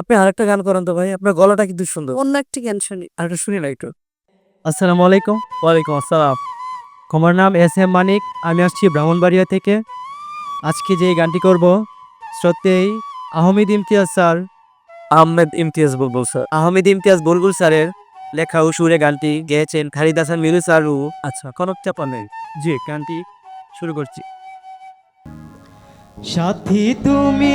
আপনি আরেকটা গান করেন তো ভাই আপনার গলাটা কিন্তু সুন্দর। অন্য একটি গান শুনি। আরেকটা শুনি না একটু। আসসালামু আলাইকুম। ওয়ালাইকুম আসসালাম। আমার নাম এস এম মানিক আমি আসছি ব্রাহ্মণবাড়িয়া থেকে। আজকে যে গানটি করব সত্যিই আহমেদ ইমতিয়াজ স্যার। আহমেদ ইমতিয়াজ বুলবুল স্যার। আহমেদ ইমতিয়াজ বুলবুল স্যারের লেখা ও সুরে গানটি গেয়েছেন খালিদ হাসান মিরু স্যারও আচ্ছা কনক চাপানের জি গানটি শুরু করছি। সাথী তুমি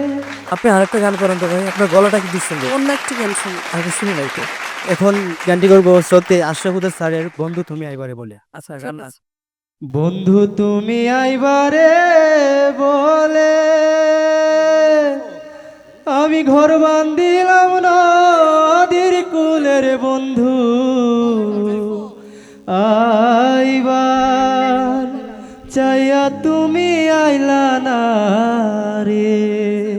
আপনি আরেকটা গান করেন তো ভাই আপনার গলাটা কি সুন্দর? অন্য একটি গান শুনি। আরেকটা শুনি না একটু এখন গানটি করব সত্যি আশরাফুদ্দিন স্যারের বন্ধু তুমি আইবারে বলে। আচ্ছা গান আছে। বন্ধু তুমি আইবারে বলে আমি ঘর বান্দিলাম নদীর কুলের বন্ধু। আইবার চাইয়া তুমি আইলা না রে।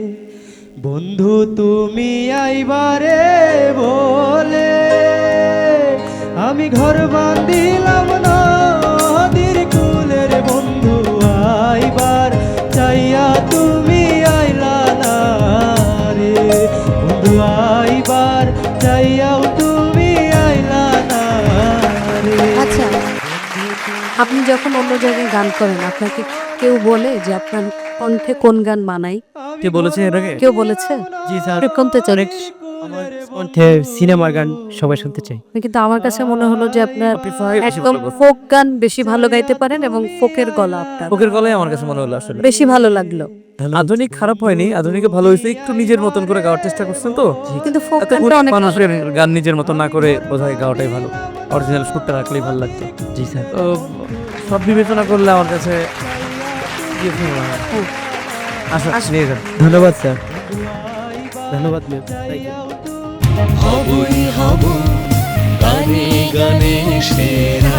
বন্ধু, তুমি আইবারে বলে, আমি ঘর বান্দিলাম নদীর কুলের বন্ধু, আইবার চাইয়া তুমি আইলা না রে। বন্ধু, আইবার চাইয়াও তুমি আইলা না রে। আচ্ছা আপনি যখন অন্য জায়গায় গান করেন আপনাকে কেউ বলে যে আপনার কণ্ঠে কোন গান মানাই কে বলেছে এর আগে? কেউ বলেছে? জি স্যার কোনতে চান আমার কণ্ঠে সিনেমার গান সবাই শুনতে চাই কিন্তু আমার কাছে মনে হলো যে আপনার বেশি একদম ভালো ফোক গান বেশি ভালো গাইতে পারেন এবং ফোকের গলা আপনার। ফোকের গলায় আমার কাছে মনে হলো আসলে। বেশি ভালো লাগল। আধুনিক খারাপ হয়নি আধুনিকে ভালো হয়েছে একটু নিজের মতন করে গাওয়ার চেষ্টা করছেন তো? কিন্তু ফোক গানটা অনেক মানুষের গান নিজের মতন না করে বোধহয় গাওয়াটাই ভালো। অরিজিনাল সুরটা রাখলেই ভালো লাগতো। জি স্যার। তো সব বিবেচনা করলে আমার কাছে ধন্যবাদ স্যার। ধন্যবাদ ম্যাম হবই হব গানে গানে সেরা।